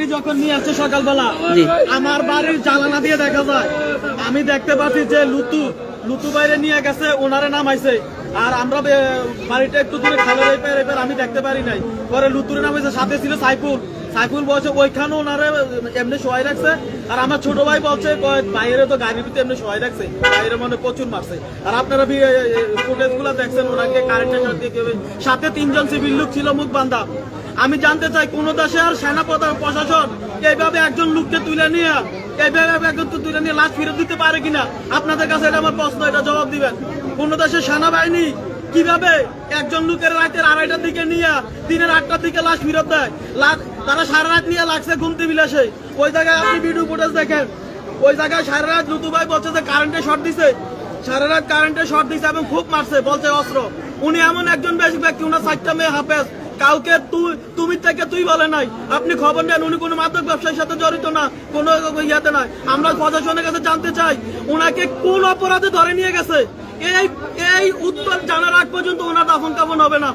গাড়ি যখন নিয়ে আসছে সকালবেলা আমার বাড়ির জানালা দিয়ে দেখা যায়। আমি দেখতে পাচ্ছি যে লুতু লুতু বাইরে নিয়ে গেছে ওনারে নামাইছে। আর আমরা বাড়িটা একটু দূরে খালের এপার এপার আমি দেখতে পারি নাই। পরে লুতুরে নামাইছে সাথে ছিল সাইফুল। সাইফুল বলছে ওইখানে ওনারে এমনি শোয়াই রাখছে। আর আমার ছোট ভাই বলছে বাইরে তো গাড়ির ভিতরে এমনি শোয়াই রাখছে। বাইরে মানে প্রচুর মারছে। আর আপনারা ফুটেজগুলা দেখছেন ওনাকে কারেন্টের সাথে তিনজন সিভিল লোক ছিল মুখ বান্ধা। আমি জানতে চাই, কোন দেশের সেনা প্রধান প্রশাসন এইভাবে একজন লোককে তুলে নিয়ে, এইভাবে একজন তুলে নিয়ে লাশ ফেরত দিতে পারে কিনা? আপনাদের কাছে এটা আমার প্রশ্ন, এটা জবাব দিবেন। কোন দেশের সেনাবাহিনী কীভাবে একজন লোকের রাতের আড়াইটার দিকে নিয়ে দিনের আটটার দিকে লাশ ফেরত দেয়? তারা সারা রাত নিয়ে লাগছে ঘুমতে বিলাসে ওই জায়গায় আপনি ভিডিও ফুটেজ দেখেন। ওই জায়গায় সারা রাত লুতু ভাই বলছে যে কারেন্টে শর্ট দিছে। সারা রাত কারেন্টে শর্ট দিছে এবং খুব মারছে, বলছে অস্ত্র। উনি এমন একজন বেশি ব্যক্তি, উনার চারটা মেয়ে হাফেজ। কাউকে তুমি থেকে তুই বলে নাই। আপনি খবর নেন, উনি কোনো মাদক ব্যবসার সাথে জড়িত না, কোনো ইয়াতে নাই। আমরা প্রশাসনের কাছে জানতে চাই ওনাকে কোন অপরাধে ধরে নিয়ে গেছে? এই এই উত্তর জানার আগ পর্যন্ত ওনার দাফন কাফন হবে না।